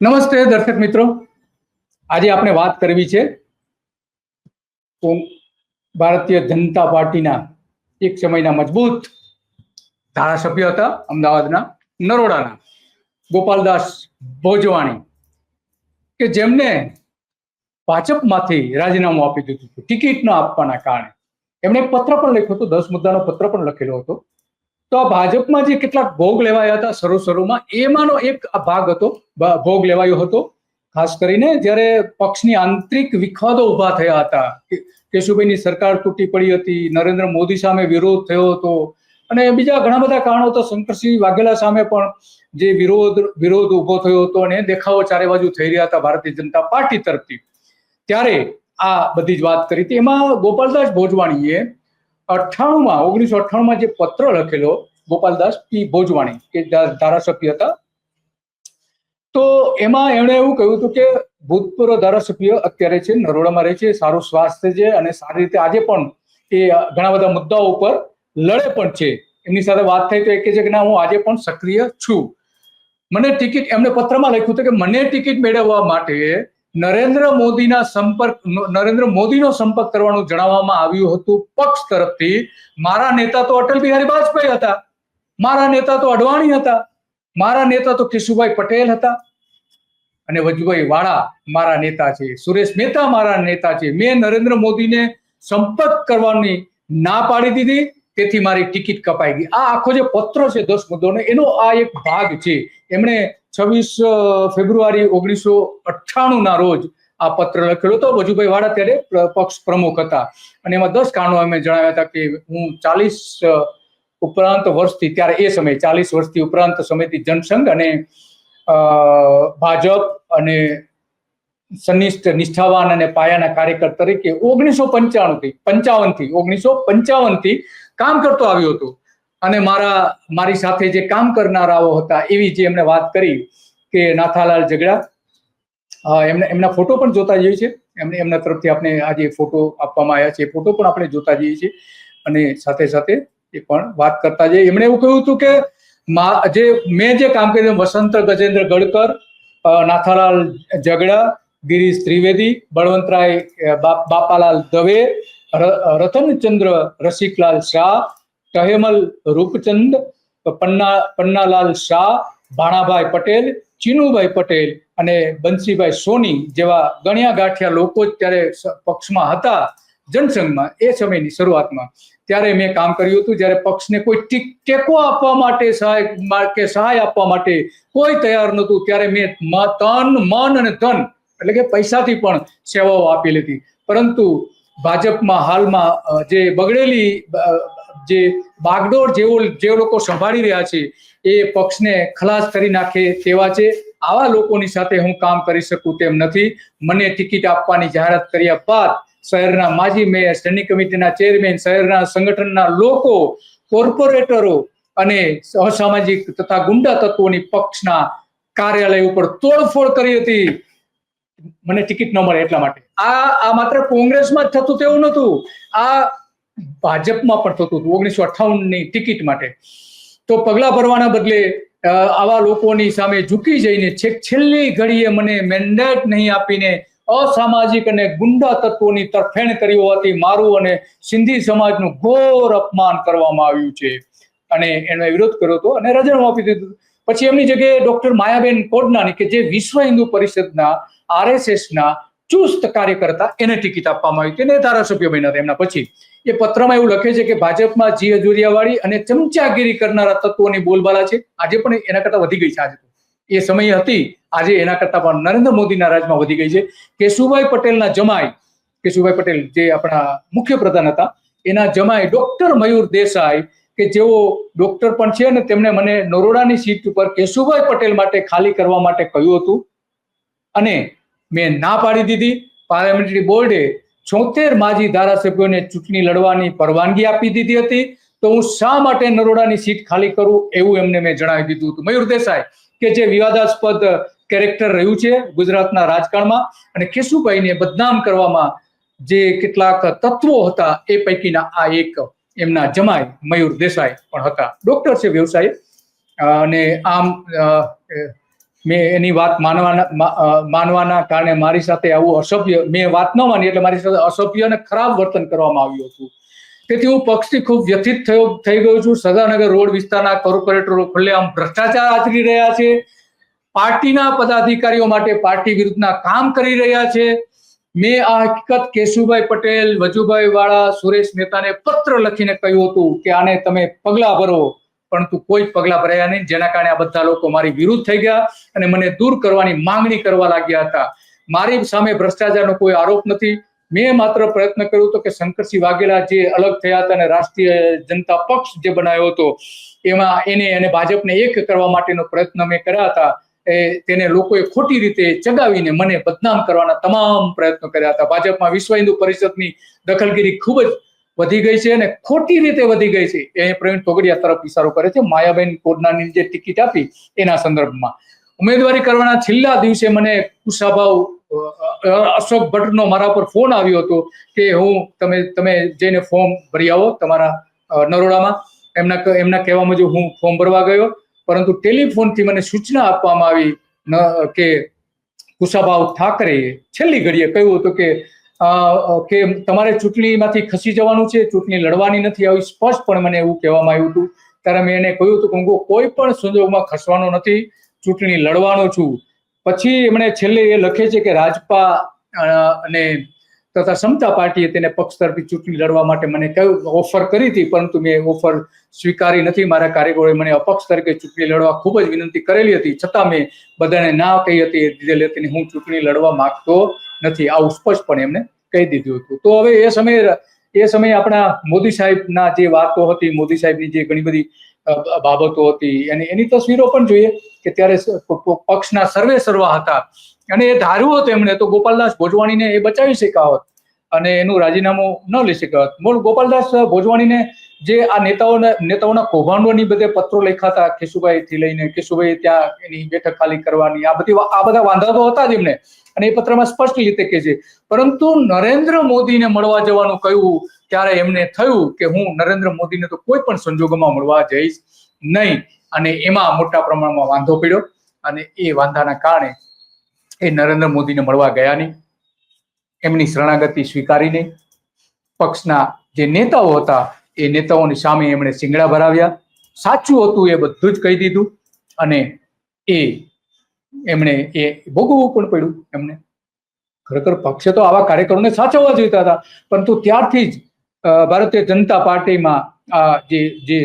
નમસ્તે દર્શક મિત્રો. આજે આપણે વાત કરવી છે ભારતીય જનતા પાર્ટીના એક સમયના મજબૂત ધારાસભ્ય હતા અમદાવાદના નરોડાના, ગોપાલદાસ ભોજવાણી, કે જેમને ભાજપમાંથી રાજીનામું આપી દીધું હતું ટિકિટ ન આપવાના કારણે. એમણે પત્ર પણ લખ્યો હતો, દસ મુદ્દાનો પત્ર પણ લખેલો હતો. તો આ ભાજપમાં જે કેટલાક ભોગ લેવાયા હતા શરૂ શરૂમાં, એમાંનો એક ભાગ હતો ભોગ લેવાયો હતો. ખાસ કરીને જ્યારે પક્ષની આંતરિક વિખવાદો ઊભા થયા હતા કેશુભાઈની સરકાર તૂટી પડી હતી, નરેન્દ્ર મોદી સામે વિરોધ થયો હતો, અને બીજા ઘણા બધા કારણો તો શંકરસિંહ વાઘેલા સામે પણ જે વિરોધ વિરોધ ઊભો થયો હતો અને દેખાવો ચારે બાજુ થઈ રહ્યા હતા ભારતીય જનતા પાર્ટી તરફથી. ત્યારે આ બધી જ વાત કરી હતી. એમાં ગોપાલદાસ ભોજવાણીએ અઠ્ઠાણુંમાં ઓગણીસો અઠ્ઠાણુંમાં જે પત્ર લખેલો ગોપાલદાસ પી. ભોજવાણી, કે ધારાસભ્ય હતા. તો એમાં એમણે એવું કહ્યું હતું કે, ભૂતપૂર્વ ધારાસભ્ય અત્યારે છે, નરોડામાં રહે છે, સારું સ્વાસ્થ્ય છે અને સારી રીતે આજે પણ એ ઘણા બધા મુદ્દાઓ ઉપર લડે પણ છે. એમની સાથે વાત થઈ તો એ કહે છે કે, ના, હું આજે પણ સક્રિય છું. મને ટિકિટ એમને પત્રમાં લખ્યું હતું કે, મને ટિકિટ મેળવવા માટે નરેન્દ્ર મોદીના સંપર્ક, નરેન્દ્ર મોદીનો સંપર્ક કરવાનું જણાવવામાં આવ્યું હતું પક્ષ તરફથી. મારા નેતા તો અટલ બિહારી વાજપેયી હતા. મારા નેતા તો અડવાણી હતા. મારા નેતા તો કેશુભાઈ પટેલ હતા. અને વજુભાઈ વાળા મારા નેતા છે. સુરેશ મહેતા મારા નેતા છે. મેં નરેન્દ્ર મોદીને સંપર્ક કરવાની ના પાડી દીધી. તેથી મારી ટિકિટ કપાઈ ગઈ. આ આખો જે પત્ર છે દસ મુદ્દોનો, એનો આ એક ભાગ છે. એમણે છવ્વીસ ફેબ્રુઆરી ઓગણીસો અઠ્ઠાણું ના રોજ આ પત્ર લખેલો હતો. વજુભાઈ વાળા ત્યારે પક્ષ પ્રમુખ હતા. અને એમાં દસ કારણો અમે જણાવ્યા હતા કે હું ચાલીસ ઉપરાંત વર્ષથી, ત્યારે એ સમયે ચાલીસ વર્ષથી ઉપરાંત સમયથી જનસંઘ અને ભાજપ અને સનિષ્ઠ નિષ્ઠાવાન અને પાયાના કાર્યકર તરીકે ઓગણીસો પંચાણું થી પંચાવનથી ઓગણીસો પંચાવનથી કામ કરતો આવ્યો હતો. અને મારા, મારી સાથે જે કામ કરનારાઓ હતા, એવી જે એમણે વાત કરી કે નાથાલાલ ઝઘડા એમને, એમના ફોટો પણ જોતા જઈએ છીએ. એમને, એમના તરફથી આપણે આજે ફોટો આપવામાં આવ્યા છે, એ ફોટો પણ આપણે જોતા જઈએ છીએ. અને સાથે સાથે એ પણ વાત કરતા જઈએ. એમણે એવું કહ્યું હતું કે જે, મેં જે કામ કર્યું, વસંત ગજેન્દ્ર ગડકર નાથાલાલ ઝઘડા, ગિરીશ ત્રિવેદી, બળવંતરાય બાપ- બાપાલાલ દવે રતનચંદ્ર રસિકલાલ શાહ ટહેમલ રૂપચંદ, પન્ના, પન્નાલાલ શાહ, ભાણાભાઈ પટેલ, ચીનુભાઈ પટેલ અને બંસીભાઈ સોની જેવા ગણ્યા ગાંઠિયા લોકો જ ત્યારે પક્ષમાં હતા જનસંઘમાં, એ સમયની શરૂઆતમાં. ત્યારે મેં કામ કર્યું હતું, જ્યારે પક્ષને કોઈ ટીક- આપવા માટે સહાય કે સહાય આપવા માટે કોઈ તૈયાર નહોતું, ત્યારે મેં તન, મન અને ધન, એટલે કે પૈસાથી પણ સેવાઓ આપેલી હતી. પરંતુ ભાજપમાં હાલમાં જે બગડેલી જે બાગડોળ જેવો જે લોકો સંભાળી રહ્યા છે, એ પક્ષને ખલાસ કરી નાખે તેવા છે. આવા લોકોની સાથે હું કામ કરી શકું તેમ નથી. મને ટિકિટ આપવાની જાહેરાત કર્યા બાદ શહેરના માજી મેયર સ્ટેન્ડિંગ કમિટીના ચેરમેન, શહેરના સંગઠનના લોકો, કોર્પોરેટરો અને અસામાજિક તથા ગુંડા તત્વોની પક્ષના કાર્યાલય ઉપર તોડફોડ કરી હતી. મને ટિકિટ ન મળે એટલા માટે. આ આ માત્ર કોંગ્રેસમાં જ થતું તેવું નહોતું. આ ભાજપમાં પણ થતું હતું, ઓગણીસો અઠ્ઠાવન ટિકિટ માટે. તો પગલા ભરવાના બદલે આવા લોકોની સામે ઝૂકી જઈને છેક, છેલ્લી ઘડીએ મને મેન્ડેટ નહીં આપીને અસામાજિક અને ગુંડા તત્વોની તરફેણ કરી હોવાથી મારું અને સિંધી સમાજનું ઘોર અપમાન કરવામાં આવ્યું છે. અને એનો વિરોધ કર્યો હતો અને રાજીનામું આપી દીધું પછી એમની જગ્યાએ ડોક્ટર માયાબેન કોડનાની કે જે વિશ્વ હિન્દુ પરિષદના આરએસએસના ચુસ્ત કાર્યકર્તા, એને ટિકિટ આપવામાં આવી તેને ધારાસભ્ય બન્યા હતા. એમના પછી એ પત્રમાં એવું લખે છે કે ભાજપમાં જી હજુરિયાવાળી અને ચમચાગીરી કરનારા તત્વોની બોલબાલા છે. આજે પણ એના કરતા વધી ગઈ છે આજે એ સમય હતી. આજે એના કરતા પણ નરેન્દ્ર મોદીના રાજમાં વધી ગઈ છે. કેશુભાઈ પટેલના જમાઈ, કેશુભાઈ પટેલ જે આપણા મુખ્ય પ્રધાન હતા, એના જમાઈ ડોક્ટર મયુર દેસાઈ, કે જેઓ ડોક્ટર પણ છે અને તેમણે મને નરોડાની સીટ ઉપર કેશુભાઈ પટેલ માટે ખાલી કરવા માટે કહ્યું હતું. અને મેં ના પાડી દીધી. પાર્લામેન્ટરી બોર્ડે છોતેર માજી ધારાસભ્યોને ચૂંટણી લડવાની પરવાનગી આપી દીધી હતી. તો હું શા માટે નરોડાની સીટ ખાલી કરું એવું એમને મેં જણાવી દીધું હતું. મયુર દેસાઈ, કે જે વિવાદાસ્પદ કેરેક્ટર રહ્યું છે ગુજરાતના રાજકારણમાં, અને કેશુભાઈને બદનામ કરવામાં જે કેટલાક તત્વો હતા, એ પૈકીના આ એક એમના જમાય મયુર દેસાઈ પણ હતા. ડોક્ટર છે વ્યવસાય અને આમ મેં એની વાત માનવાના માનવાના કારણે મારી સાથે આવું અસભ્ય, મેં વાત ન માની એટલે મારી સાથે અસભ્ય અને ખરાબ વર્તન કરવામાં આવ્યું હતું. તેથી હું પક્ષથી ખૂબ વ્યથિત થયો, થઈ ગયો છું. સદાનગર રોડ વિસ્તારના કોર્પોરેટરો ખુલ્લેઆમ ભ્રષ્ટાચાર આચરી રહ્યા છે. પાર્ટીના પદાધિકારીઓ માટે પાર્ટી વિરુદ્ધના કામ કરી રહ્યા છે. મેં આ હકીકત કેશુભાઈ પટેલ, વજુભાઈ વાળા, સુરેશ મહેતાને પત્ર લખીને કહ્યું હતું કે આને તમે પગલા ભરો. પરંતુ કોઈ પગલા ભરાયા નહીં. જેના કારણે આ બધા લોકો મારી વિરુદ્ધ થઈ ગયા અને મને દૂર કરવાની માંગણી કરવા લાગ્યા હતા. મારી સામે ભ્રષ્ટાચારનો કોઈ આરોપ નથી. મેં માત્ર પ્રયત્ન કર્યો હતો કે શંકરસિંહ વાઘેલા જે અલગ થયા હતા અને રાષ્ટ્રીય જનતા પક્ષ જે બનાવ્યો હતો, એમાં એને અને ભાજપને એક કરવા માટેનો પ્રયત્ન મેં કર્યા હતા. એ તેને લોકોએ ખોટી રીતે ચગાવીને મને બદનામ કરવાના તમામ પ્રયત્નો કર્યા હતા. ભાજપમાં વિશ્વ હિન્દુ પરિષદની દખલગીરી ખૂબ જ વધી ગઈ છે અને ખોટી રીતે વધી ગઈ છે. એ પ્રવીણ તોગડિયા તરફ ઇશારો કરે છે. માયાબેન કોડનાની જે ટિકિટ આપી એના સંદર્ભમાં. ઉમેદવારી કરવાના છેલ્લા દિવસે મને કુશાભાવ અશોક ભટ્ટનો મારા પર ફોન આવ્યો હતો કે હું, તમે તમે જઈને ફોર્મ ભરી આવો તમારા નરોડામાં. એમના એમના કહેવા મુજબ હું ફોર્મ ભરવા ગયો. પરંતુ ટેલિફોનથી મને સૂચના આપવામાં આવી કે કુશાભાવ ઠાકરે છેલ્લી ઘડીએ કહ્યું હતું કે કે તમારે ચૂંટણીમાંથી ખસી જવાનું છે, ચૂંટણી લડવાની નથી, આવી સ્પષ્ટપણે મને એવું કહેવામાં આવ્યું હતું. ત્યારે મેં એને કહ્યું હતું કે હું કોઈ પણ સંજોગમાં ખસવાનો નથી, ચૂંટણી લડવાનો છું. પછી એમણે છેલ્લે એ લખે છે કે રાજપા અને તથા સમતા પાર્ટીએ તેને પક્ષ તરફી ચૂંટણી લડવા માટે મને કહ્યું, ઓફર કરી હતી, પરંતુ મેં ઓફર સ્વીકારી નથી. મારા કાર્યકરોએ મને અપક્ષ તરીકે ચૂંટણી લડવા ખૂબ જ વિનંતી કરેલી હતી. છતાં મેં બધાને ના કહી હતી, એ લીધે હતી હું ચૂંટણી લડવા માંગતો નથી, આવું સ્પષ્ટપણે એમને કહી દીધું હતું. તો હવે એ સમયે એ સમયે આપણા મોદી સાહેબના જે વાતો હતી, મોદી સાહેબની જે ઘણી બધી બાબતો હતી, અને એની તસવીરો પણ જોઈએ કે ત્યારે પક્ષના સર્વે સર્વા હતા. અને એ ધાર્યું હતું એમણે તો ગોપાલદાસ ભોજવાણીને એ બચાવી શક્યા હોત. અને એનું રાજીનામું ન લઈ શક્યા હોત. મૂળ ગોપાલદાસ ભોજવાણીને જે આ નેતાઓના નેતાઓના કૌભાંડોની બધે પત્રો લખાતા કેશુભાઈથી લઈને કેશુભાઈ ત્યાં એની બેઠક ખાલી કરવાની, આ બધી આ બધા વાંધા તો હતા જ એમને. અને એ પત્રમાં સ્પષ્ટ રીતે કહે છે, પરંતુ નરેન્દ્ર મોદીને મળવા જવાનું કહ્યું, ત્યારે એમને થયું કે હું નરેન્દ્ર મોદીને તો કોઈ પણ સંજોગોમાં મળવા જઈશ નહીં. અને એમાં મોટા પ્રમાણમાં વાંધો પડ્યો અને એ વાંધાના કારણે એ નરેન્દ્ર મોદીને મળવા ગયા નહીં. એમની શરણાગતિ સ્વીકારી નહીં. પક્ષના જે નેતાઓ હતા એ નેતાઓની સામે એમણે સિંગડા ભરાવ્યા. સાચું હતું એ બધું જ કહી દીધું અને એ એમણે એ ભોગવવું પણ પડ્યું એમને. ખરેખર પક્ષે તો આવા કાર્યકરોને સાચવવા જોઈતા હતા, પરંતુ ત્યારથી જ ભારતીય જનતા પાર્ટીમાં આ જે જે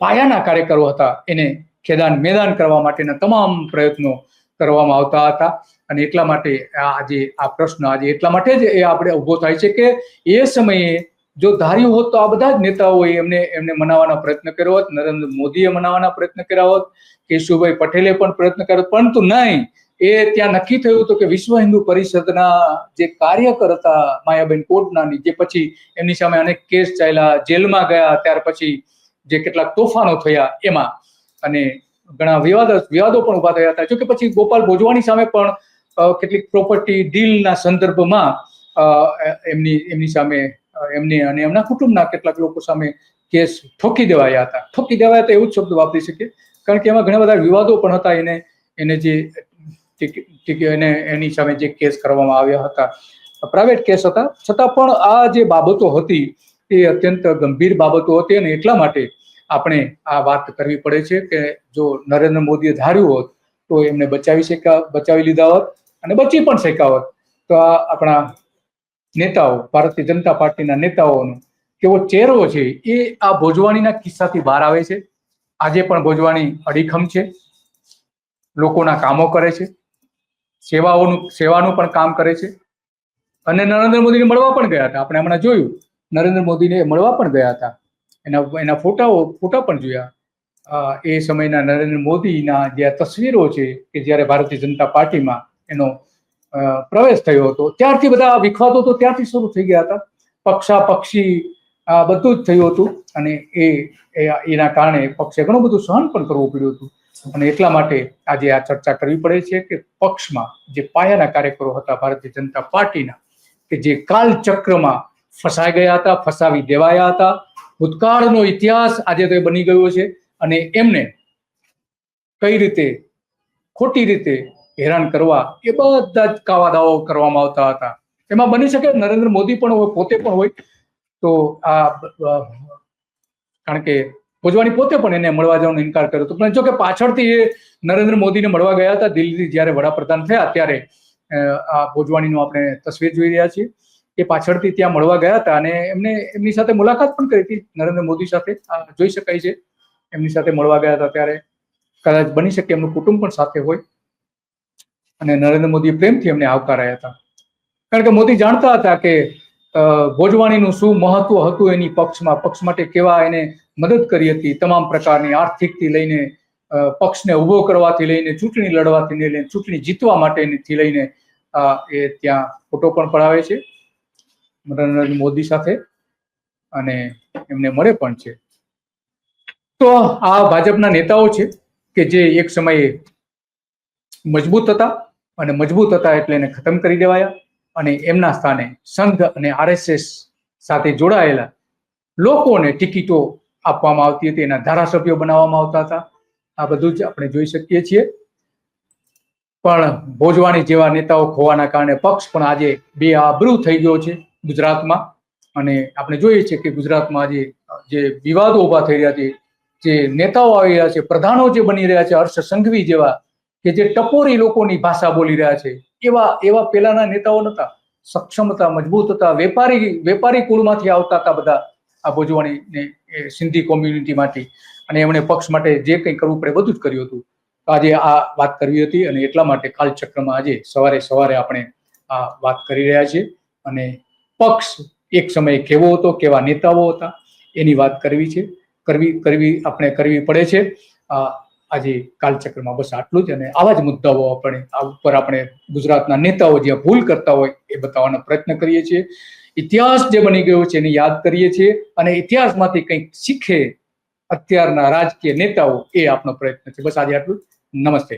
પાયાના કાર્યકરો હતા, એને ખેદાન મેદાન કરવા માટેના તમામ પ્રયત્નો કરવામાં આવતા હતા. અને એટલા માટે આ જે, આ પ્રશ્ન આજે એટલા માટે જ એ આપણે ઊભો થાય છે કે એ સમયે જો ધાર્યું હોત તો આ બધા જ નેતાઓએ એમને એમને મનાવવાના પ્રયત્ન કર્યો હોત, નરેન્દ્ર મોદીએ મનાવવાના પ્રયત્ન કર્યા હોત, કેશુભાઈ પટેલે પણ પ્રયત્ન કર્યો પરંતુ નહીં. એ ત્યાં નક્કી થયું હતું કે વિશ્વ હિન્દુ પરિષદના જે કાર્યકર હતા માયાબેન કોટનાની, જે પછી એમની સામે અનેક કેસ ચાલ્યા, જેલમાં ગયા, ત્યાર પછી જે કેટલાક તોફાનો થયા એમાં. અને ઘણા વિવાદ, વિવાદો પણ ઊભા થયા હતા. જોકે પછી ગોપાલ ભોજવાણી સામે પણ કેટલીક પ્રોપર્ટી ડીલના સંદર્ભમાં એમની એમની સામે એમની અને એમના કુટુંબના કેટલાક લોકો સામે કેસ ઠોકી દેવાયા હતા. ઠોકી દેવાયા હતા એવું જ શબ્દ વાપરી શકીએ. કારણ કે એમાં ઘણા બધા વિવાદો પણ હતા. એને એને જે એને, એની સામે જે કેસ કરવામાં આવ્યા હતા. પ્રાઇવેટ કેસ હતા. છતાં પણ આ જે બાબતો હતી એ અત્યંત ગંભીર બાબતો હતી અને એટલા માટે આપણે આ વાત કરવી પડે છે કે જો નરેન્દ્ર મોદીએ ધાર્યું હોત તો એમને બચાવી શક્યા બચાવી લીધા હોત અને બચી પણ શક્યા હોત. તો આ આપણા નેતાઓ, ભારતીય જનતા પાર્ટીના નેતાઓનો કેવો ચહેરો છે એ આ ભોજવાણીના કિસ્સાથી બહાર આવે છે. આજે પણ ભોજવાણી અડીખમ છે. લોકોના કામો કરે છે. સેવાઓનું, સેવાનું પણ કામ કરે છે. અને નરેન્દ્ર મોદીને મળવા પણ ગયા હતા. આપણે હમણાં જોયું. નરેન્દ્ર મોદીને મળવા પણ ગયા હતા. એના એના ફોટાઓ, ફોટા પણ જોયા. એ સમયના નરેન્દ્ર મોદીના જે તસવીરો છે કે જ્યારે ભારતીય જનતા પાર્ટીમાં એનો પ્રવેશ થયો હતો. ત્યારથી બધા વિખવાતો તો ત્યારથી શરૂ થઈ ગયા હતા. પક્ષા, પક્ષી, આ બધું જ થયું હતું અને એ- એના કારણે પક્ષે ઘણું બધું સહન પણ કરવું પડ્યું હતું. અને એટલા માટે આજે આ ચર્ચા કરવી પડે છે કે પક્ષમાં જે પાયાના કાર્યકરો હતા ભારતીય જનતા પાર્ટીના, કે જે કાલચક્રમાં ફસાઈ ગયા હતા, ફસાવી દેવાયા હતા. ભૂતકાળનો ઇતિહાસ આજે તો બની ગયો છે અને એમને કઈ રીતે, ખોટી રીતે હેરાન કરવા, એ બધા જ કાવા દાવાઓ કરવામાં આવતા હતા. એમાં બની શકે નરેન્દ્ર મોદી પણ હોય, પોતે પણ હોય, તો આ કારણ કે ભોજવાણી પોતે પણ એને મળવા જવાનો ઇનકાર કર્યો હતો. પણ જો કે પાછળથી એ નરેન્દ્ર મોદીને મળવા ગયા હતા દિલ્હીથી, જ્યારે વડાપ્રધાન થયા, ત્યારે આ ભોજવાણીનું આપણે તસવીર જોઈ રહ્યા છીએ. એ પાછળથી ત્યાં મળવા ગયા હતા અને એમને, એમની સાથે મુલાકાત પણ કરી હતી. નરેન્દ્ર મોદી સાથે જોઈ શકાય છે. એમની સાથે મળવા ગયા હતા ત્યારે. કદાચ બની શકે એમનું કુટુંબ પણ સાથે હોય. અને નરેન્દ્ર મોદી પ્રેમથી એમને આવકાર્યા હતા. કારણ કે મોદી જાણતા હતા કે ભોજવાણીનું શું મહત્વ હતું એની પક્ષમાં, પક્ષ માટે કેવા એને મદદ કરી હતી, તમામ પ્રકારની આર્થિકથી લઈને પક્ષને ઊભો કરવાથી લઈને, ચૂંટણી લડવાથી લઈને, ચૂંટણી જીતવા માટેથી લઈને એ ત્યાં ફોટો પણ પડાવે છે, નરેન્દ્ર મોદી સાથે, અને એમને મળે પણ છે. તો આ ભાજપના નેતાઓ છે, કે જે એક સમયે મજબૂત હતા અને મજબૂત હતા એટલે એને ખતમ કરી દેવાયા. અને એમના સ્થાને સંઘ અને આરએસએસ સાથે જોડાયેલા લોકોને ટિકિટો આપવામાં આવતી હતી. એના ધારાસભ્યો બનાવવામાં આવતા હતા. આ બધું જ આપણે જોઈ શકીએ છીએ. પણ ભોજવાણી જેવા નેતાઓ ખોવાના કારણે પક્ષ પણ આજે બે આબરૂ થઈ ગયો છે ગુજરાતમાં. અને આપણે જોઈએ છીએ કે ગુજરાતમાં આજે જે વિવાદો ઊભા થઈ રહ્યા છે, જે નેતાઓ આવી રહ્યા છે, પ્રધાનો જે બની રહ્યા છે, હર્ષ સંઘવી જેવા કે જે ટપોરી લોકોની ભાષા બોલી રહ્યા છે, એવા એવા પેલાના નેતાઓ નતા. સક્ષમ હતા મજબૂત હતા. વેપારી વેપારી કુળમાંથી આવતા હતા બધા આ ભોજવાણી સિંધી કોમ્યુનિટીમાંથી અને એમણે પક્ષ માટે જે કંઈ કરવું પડે બધું જ કર્યું હતું. આજે આ વાત કરવી હતી અને એટલા માટે કાલચક્રમાં આજે સવારે સવારે આપણે આ વાત કરી રહ્યા છીએ. અને પક્ષ એક સમયે કેવો હતો, કેવા નેતાઓ હતા, એની વાત કરવી છે. કરવી કરવી, આપણે કરવી પડે છે. આ આજે કાલચક્રમાં બસ આટલું જ અને આવા જ મુદ્દાઓ આપણે, આ ઉપર આપણે ગુજરાતના નેતાઓ જ્યાં ભૂલ કરતા હોય એ બતાવવાનો પ્રયત્ન કરીએ છીએ. ઇતિહાસ જે બની ગયો છે એને યાદ કરીએ છીએ અને ઇતિહાસમાંથી કંઈક શીખે અત્યારના રાજકીય નેતાઓ એ આપણો પ્રયત્ન છે. બસ આજે આટલું નમસ્તે.